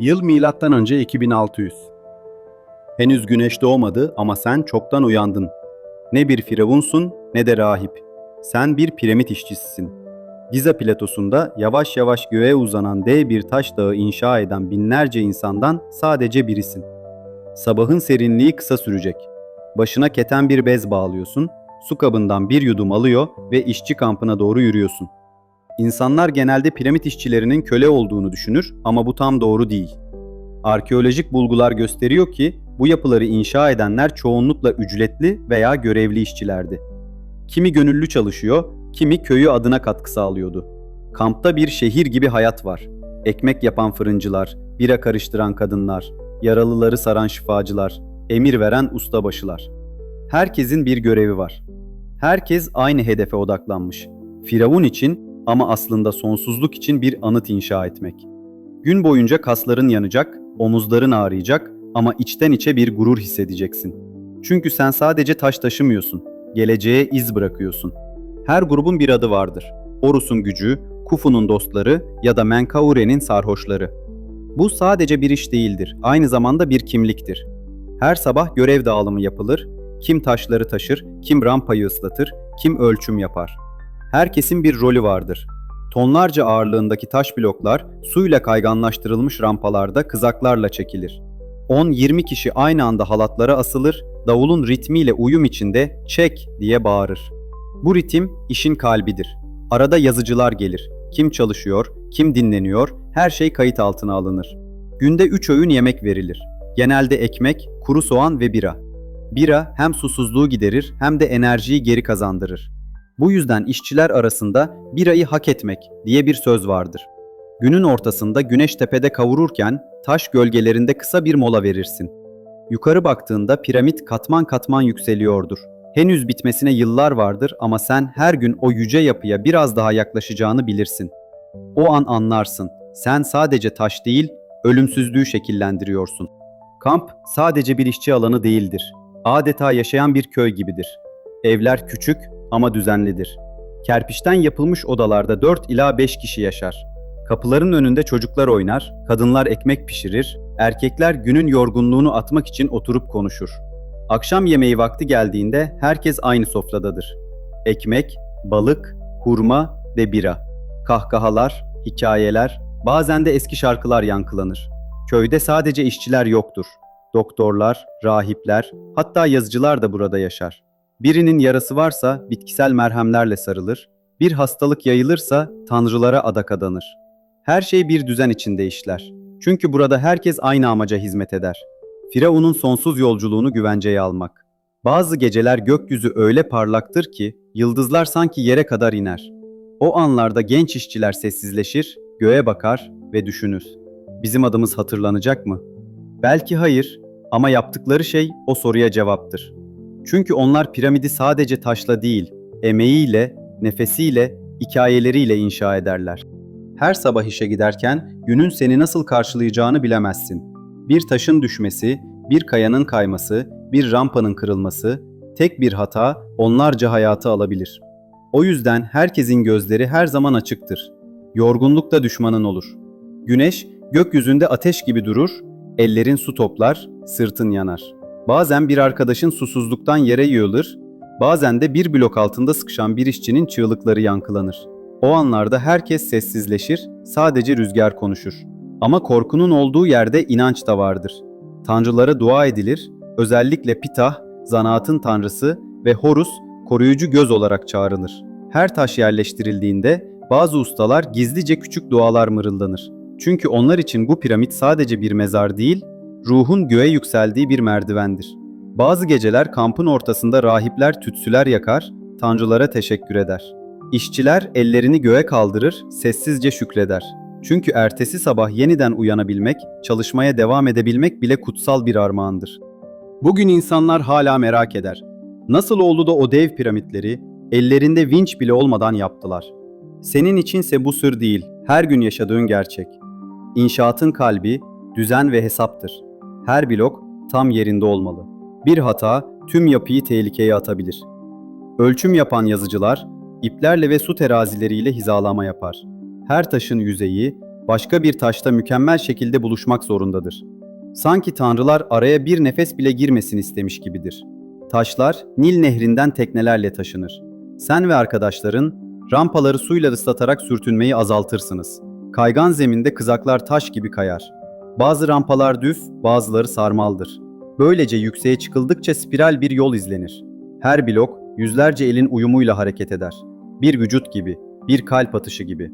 Yıl milattan önce 2600. Henüz güneş doğmadı ama sen çoktan uyandın. Ne bir firavunsun ne de rahip. Sen bir piramit işçisisin. Giza platosunda yavaş yavaş göğe uzanan dev bir taş dağı inşa eden binlerce insandan sadece birisin. Sabahın serinliği kısa sürecek. Başına keten bir bez bağlıyorsun, su kabından bir yudum alıyor ve işçi kampına doğru yürüyorsun. İnsanlar genelde piramit işçilerinin köle olduğunu düşünür ama bu tam doğru değil. Arkeolojik bulgular gösteriyor ki bu yapıları inşa edenler çoğunlukla ücretli veya görevli işçilerdi. Kimi gönüllü çalışıyor, kimi köyü adına katkı sağlıyordu. Kampta bir şehir gibi hayat var. Ekmek yapan fırıncılar, bira karıştıran kadınlar, yaralıları saran şifacılar, emir veren ustabaşılar. Herkesin bir görevi var. Herkes aynı hedefe odaklanmış. Firavun için ama aslında sonsuzluk için bir anıt inşa etmek. Gün boyunca kasların yanacak, omuzların ağrıyacak ama içten içe bir gurur hissedeceksin. Çünkü sen sadece taş taşımıyorsun, geleceğe iz bırakıyorsun. Her grubun bir adı vardır. Horus'un gücü, Kufu'nun dostları ya da Menkaure'nin sarhoşları. Bu sadece bir iş değildir, aynı zamanda bir kimliktir. Her sabah görev dağılımı yapılır, kim taşları taşır, kim rampayı ıslatır, kim ölçüm yapar. Herkesin bir rolü vardır. Tonlarca ağırlığındaki taş bloklar suyla kayganlaştırılmış rampalarda kızaklarla çekilir. 10-20 kişi aynı anda halatlara asılır, davulun ritmiyle uyum içinde çek diye bağırır. Bu ritim işin kalbidir. Arada yazıcılar gelir. Kim çalışıyor, kim dinleniyor, her şey kayıt altına alınır. Günde 3 öğün yemek verilir. Genelde ekmek, kuru soğan ve bira. Bira hem susuzluğu giderir hem de enerjiyi geri kazandırır. Bu yüzden işçiler arasında birayı hak etmek diye bir söz vardır. Günün ortasında güneş tepede kavururken taş gölgelerinde kısa bir mola verirsin. Yukarı baktığında piramit katman katman yükseliyordur. Henüz bitmesine yıllar vardır ama sen her gün o yüce yapıya biraz daha yaklaşacağını bilirsin. O an anlarsın. Sen sadece taş değil, ölümsüzlüğü şekillendiriyorsun. Kamp sadece bir işçi alanı değildir. Adeta yaşayan bir köy gibidir. Evler küçük ama düzenlidir. Kerpiçten yapılmış odalarda 4 ila 5 kişi yaşar. Kapıların önünde çocuklar oynar, kadınlar ekmek pişirir, erkekler günün yorgunluğunu atmak için oturup konuşur. Akşam yemeği vakti geldiğinde herkes aynı sofradadır. Ekmek, balık, hurma ve bira. Kahkahalar, hikayeler, bazen de eski şarkılar yankılanır. Köyde sadece işçiler yoktur. Doktorlar, rahipler, hatta yazıcılar da burada yaşar. Birinin yarası varsa bitkisel merhemlerle sarılır, bir hastalık yayılırsa tanrılara adak adanır. Her şey bir düzen içinde işler. Çünkü burada herkes aynı amaca hizmet eder. Firavun'un sonsuz yolculuğunu güvenceye almak. Bazı geceler gökyüzü öyle parlaktır ki yıldızlar sanki yere kadar iner. O anlarda genç işçiler sessizleşir, göğe bakar ve düşünür. Bizim adımız hatırlanacak mı? Belki hayır ama yaptıkları şey o soruya cevaptır. Çünkü onlar piramidi sadece taşla değil, emeğiyle, nefesiyle, hikayeleriyle inşa ederler. Her sabah işe giderken günün seni nasıl karşılayacağını bilemezsin. Bir taşın düşmesi, bir kayanın kayması, bir rampanın kırılması, tek bir hata onlarca hayatı alabilir. O yüzden herkesin gözleri her zaman açıktır. Yorgunluk da düşmanın olur. Güneş gökyüzünde ateş gibi durur, ellerin su toplar, sırtın yanar. Bazen bir arkadaşın susuzluktan yere yığılır, bazen de bir blok altında sıkışan bir işçinin çığlıkları yankılanır. O anlarda herkes sessizleşir, sadece rüzgar konuşur. Ama korkunun olduğu yerde inanç da vardır. Tanrılara dua edilir, özellikle Pitah, zanaatın tanrısı ve Horus, koruyucu göz olarak çağrılır. Her taş yerleştirildiğinde bazı ustalar gizlice küçük dualar mırıldanır. Çünkü onlar için bu piramit sadece bir mezar değil, ruhun göğe yükseldiği bir merdivendir. Bazı geceler kampın ortasında rahipler tütsüler yakar, tanrılara teşekkür eder. İşçiler ellerini göğe kaldırır, sessizce şükreder. Çünkü ertesi sabah yeniden uyanabilmek, çalışmaya devam edebilmek bile kutsal bir armağandır. Bugün insanlar hala merak eder. Nasıl oldu da o dev piramitleri ellerinde vinç bile olmadan yaptılar? Senin içinse bu sır değil, her gün yaşadığın gerçek. İnşaatın kalbi düzen ve hesaptır. Her blok tam yerinde olmalı. Bir hata tüm yapıyı tehlikeye atabilir. Ölçüm yapan yazıcılar iplerle ve su terazileriyle hizalama yapar. Her taşın yüzeyi, başka bir taşta mükemmel şekilde buluşmak zorundadır. Sanki tanrılar araya bir nefes bile girmesin istemiş gibidir. Taşlar Nil nehrinden teknelerle taşınır. Sen ve arkadaşların rampaları suyla ıslatarak sürtünmeyi azaltırsınız. Kaygan zeminde kızaklar taş gibi kayar. Bazı rampalar düz, bazıları sarmaldır. Böylece yükseğe çıkıldıkça spiral bir yol izlenir. Her blok yüzlerce elin uyumuyla hareket eder. Bir vücut gibi, bir kalp atışı gibi.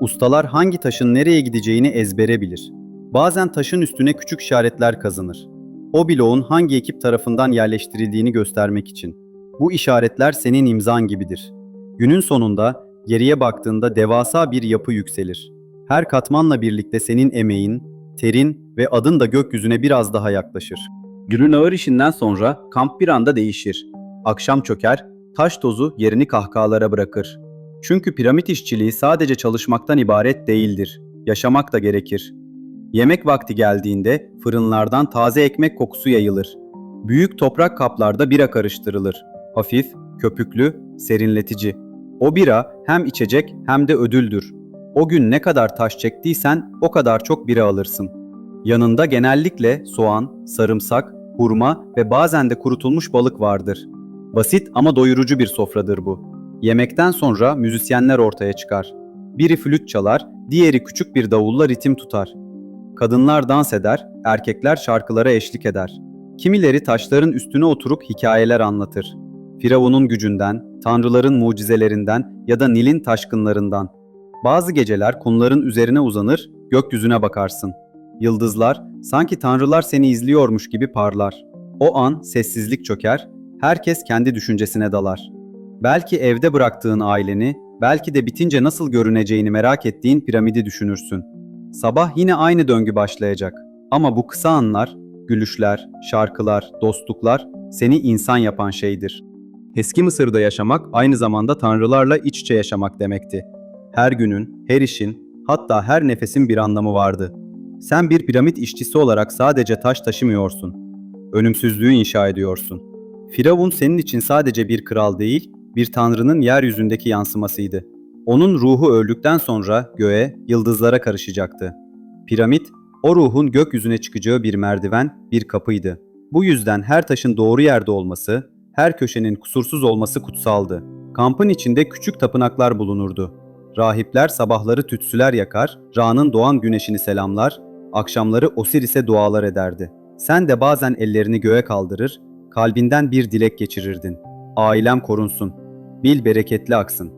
Ustalar hangi taşın nereye gideceğini ezbere bilir. Bazen taşın üstüne küçük işaretler kazınır. O bloğun hangi ekip tarafından yerleştirildiğini göstermek için. Bu işaretler senin imzan gibidir. Günün sonunda geriye baktığında devasa bir yapı yükselir. Her katmanla birlikte senin emeğin, terin ve adın da gökyüzüne biraz daha yaklaşır. Günün ağır işinden sonra kamp bir anda değişir. Akşam çöker, taş tozu yerini kahkahalara bırakır. Çünkü piramit işçiliği sadece çalışmaktan ibaret değildir. Yaşamak da gerekir. Yemek vakti geldiğinde fırınlardan taze ekmek kokusu yayılır. Büyük toprak kaplarda bira karıştırılır. Hafif, köpüklü, serinletici. O bira hem içecek hem de ödüldür. O gün ne kadar taş çektiysen o kadar çok bira alırsın. Yanında genellikle soğan, sarımsak, hurma ve bazen de kurutulmuş balık vardır. Basit ama doyurucu bir sofradır bu. Yemekten sonra müzisyenler ortaya çıkar. Biri flüt çalar, diğeri küçük bir davulla ritim tutar. Kadınlar dans eder, erkekler şarkılara eşlik eder. Kimileri taşların üstüne oturup hikayeler anlatır. Firavun'un gücünden, tanrıların mucizelerinden ya da Nil'in taşkınlarından. Bazı geceler konuların üzerine uzanır, gökyüzüne bakarsın. Yıldızlar, sanki tanrılar seni izliyormuş gibi parlar. O an sessizlik çöker, herkes kendi düşüncesine dalar. Belki evde bıraktığın aileni, belki de bitince nasıl görüneceğini merak ettiğin piramidi düşünürsün. Sabah yine aynı döngü başlayacak. Ama bu kısa anlar, gülüşler, şarkılar, dostluklar seni insan yapan şeydir. Eski Mısır'da yaşamak aynı zamanda tanrılarla iç içe yaşamak demekti. Her günün, her işin, hatta her nefesin bir anlamı vardı. Sen bir piramit işçisi olarak sadece taş taşımıyorsun. Ölümsüzlüğü inşa ediyorsun. Firavun senin için sadece bir kral değil, bir tanrının yeryüzündeki yansımasıydı. Onun ruhu öldükten sonra göğe, yıldızlara karışacaktı. Piramit, o ruhun gökyüzüne çıkacağı bir merdiven, bir kapıydı. Bu yüzden her taşın doğru yerde olması, her köşenin kusursuz olması kutsaldı. Kampın içinde küçük tapınaklar bulunurdu. Rahipler sabahları tütsüler yakar, Ra'nın doğan güneşini selamlar, akşamları Osiris'e dualar ederdi. Sen de bazen ellerini göğe kaldırır, kalbinden bir dilek geçirirdin. Ailem korunsun, bil bereketli aksın,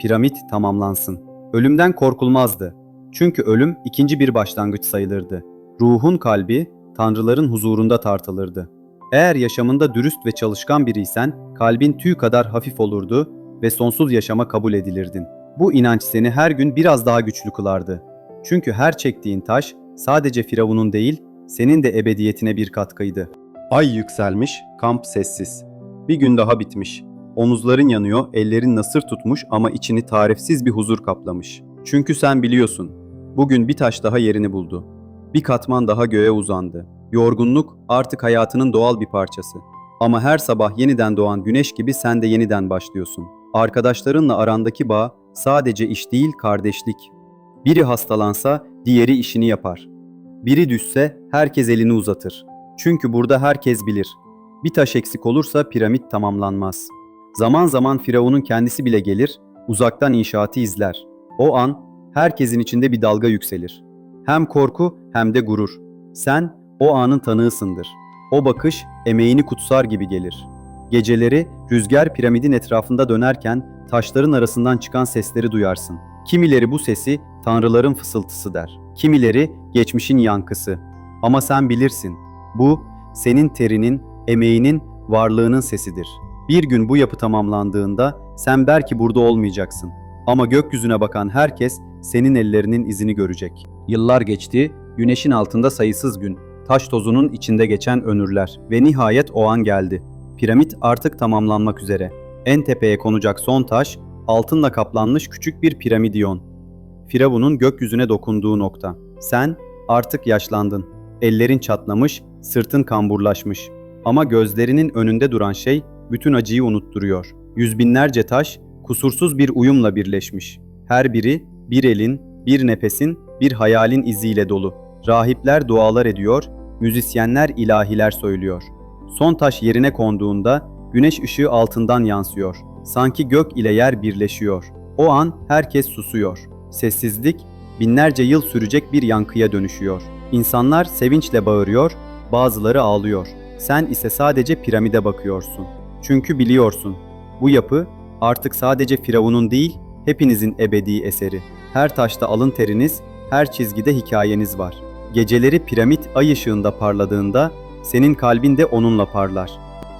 piramit tamamlansın. Ölümden korkulmazdı. Çünkü ölüm ikinci bir başlangıç sayılırdı. Ruhun kalbi tanrıların huzurunda tartılırdı. Eğer yaşamında dürüst ve çalışkan biriysen kalbin tüy kadar hafif olurdu ve sonsuz yaşama kabul edilirdin. Bu inanç seni her gün biraz daha güçlü kılardı. Çünkü her çektiğin taş sadece Firavun'un değil, senin de ebediyetine bir katkıydı. Ay yükselmiş, kamp sessiz. Bir gün daha bitmiş. Omuzların yanıyor, ellerin nasır tutmuş ama içini tarifsiz bir huzur kaplamış. Çünkü sen biliyorsun, bugün bir taş daha yerini buldu. Bir katman daha göğe uzandı. Yorgunluk artık hayatının doğal bir parçası. Ama her sabah yeniden doğan güneş gibi sen de yeniden başlıyorsun. Arkadaşlarınla arandaki bağ sadece iş değil kardeşlik. Biri hastalansa diğeri işini yapar. Biri düşse herkes elini uzatır. Çünkü burada herkes bilir. Bir taş eksik olursa piramit tamamlanmaz. Zaman zaman Firavun'un kendisi bile gelir, uzaktan inşaatı izler. O an herkesin içinde bir dalga yükselir. Hem korku hem de gurur. Sen o anın tanığısındır. O bakış emeğini kutsar gibi gelir. Geceleri rüzgar piramidin etrafında dönerken taşların arasından çıkan sesleri duyarsın. Kimileri bu sesi tanrıların fısıltısı der. Kimileri geçmişin yankısı. Ama sen bilirsin. Bu senin terinin, emeğinin, varlığının sesidir. Bir gün bu yapı tamamlandığında sen belki burada olmayacaksın. Ama gökyüzüne bakan herkes senin ellerinin izini görecek. Yıllar geçti, güneşin altında sayısız gün, taş tozunun içinde geçen önürler ve nihayet o an geldi. Piramit artık tamamlanmak üzere. En tepeye konacak son taş, altınla kaplanmış küçük bir piramidyon. Firavun'un gökyüzüne dokunduğu nokta. Sen artık yaşlandın. Ellerin çatlamış, sırtın kamburlaşmış. Ama gözlerinin önünde duran şey bütün acıyı unutturuyor. Yüz binlerce taş kusursuz bir uyumla birleşmiş. Her biri bir elin, bir nefesin, bir hayalin iziyle dolu. Rahipler dualar ediyor, müzisyenler ilahiler söylüyor. Son taş yerine konduğunda güneş ışığı altından yansıyor. Sanki gök ile yer birleşiyor. O an herkes susuyor. Sessizlik binlerce yıl sürecek bir yankıya dönüşüyor. İnsanlar sevinçle bağırıyor, bazıları ağlıyor. Sen ise sadece piramide bakıyorsun. Çünkü biliyorsun, bu yapı artık sadece Firavun'un değil, hepinizin ebedi eseri. Her taşta alın teriniz, her çizgide hikayeniz var. Geceleri piramit ay ışığında parladığında senin kalbin de onunla parlar.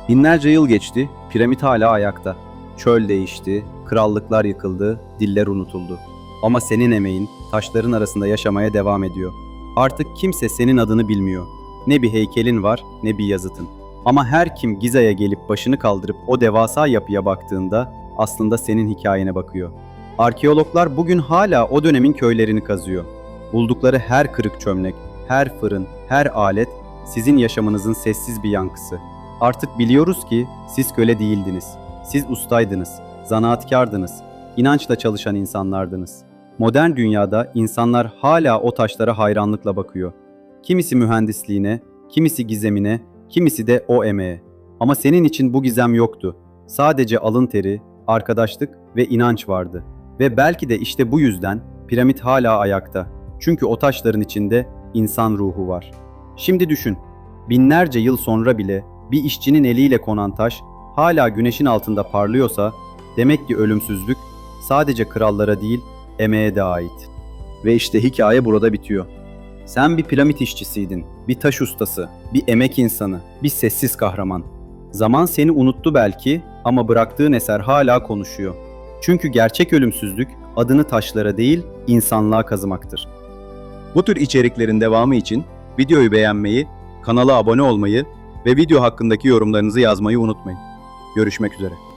Binlerce yıl geçti, piramit hala ayakta. Çöl değişti, krallıklar yıkıldı, diller unutuldu. Ama senin emeğin taşların arasında yaşamaya devam ediyor. Artık kimse senin adını bilmiyor. Ne bir heykelin var, ne bir yazıtın. Ama her kim Giza'ya gelip başını kaldırıp o devasa yapıya baktığında aslında senin hikayene bakıyor. Arkeologlar bugün hala o dönemin köylerini kazıyor. Buldukları her kırık çömlek, her fırın, her alet sizin yaşamınızın sessiz bir yankısı. Artık biliyoruz ki siz köle değildiniz. Siz ustaydınız, zanaatkardınız, inançla çalışan insanlardınız. Modern dünyada insanlar hala o taşlara hayranlıkla bakıyor. Kimisi mühendisliğine, kimisi gizemine, kimisi de o emeğe. Ama senin için bu gizem yoktu. Sadece alın teri, arkadaşlık ve inanç vardı. Ve belki de işte bu yüzden piramit hala ayakta. Çünkü o taşların içinde insan ruhu var. Şimdi düşün, binlerce yıl sonra bile bir işçinin eliyle konan taş hala güneşin altında parlıyorsa demek ki ölümsüzlük sadece krallara değil emeğe de ait. Ve işte hikaye burada bitiyor. Sen bir piramit işçisiydin, bir taş ustası, bir emek insanı, bir sessiz kahraman. Zaman seni unuttu belki ama bıraktığın eser hala konuşuyor. Çünkü gerçek ölümsüzlük adını taşlara değil insanlığa kazımaktır. Bu tür içeriklerin devamı için videoyu beğenmeyi, kanala abone olmayı ve video hakkındaki yorumlarınızı yazmayı unutmayın. Görüşmek üzere.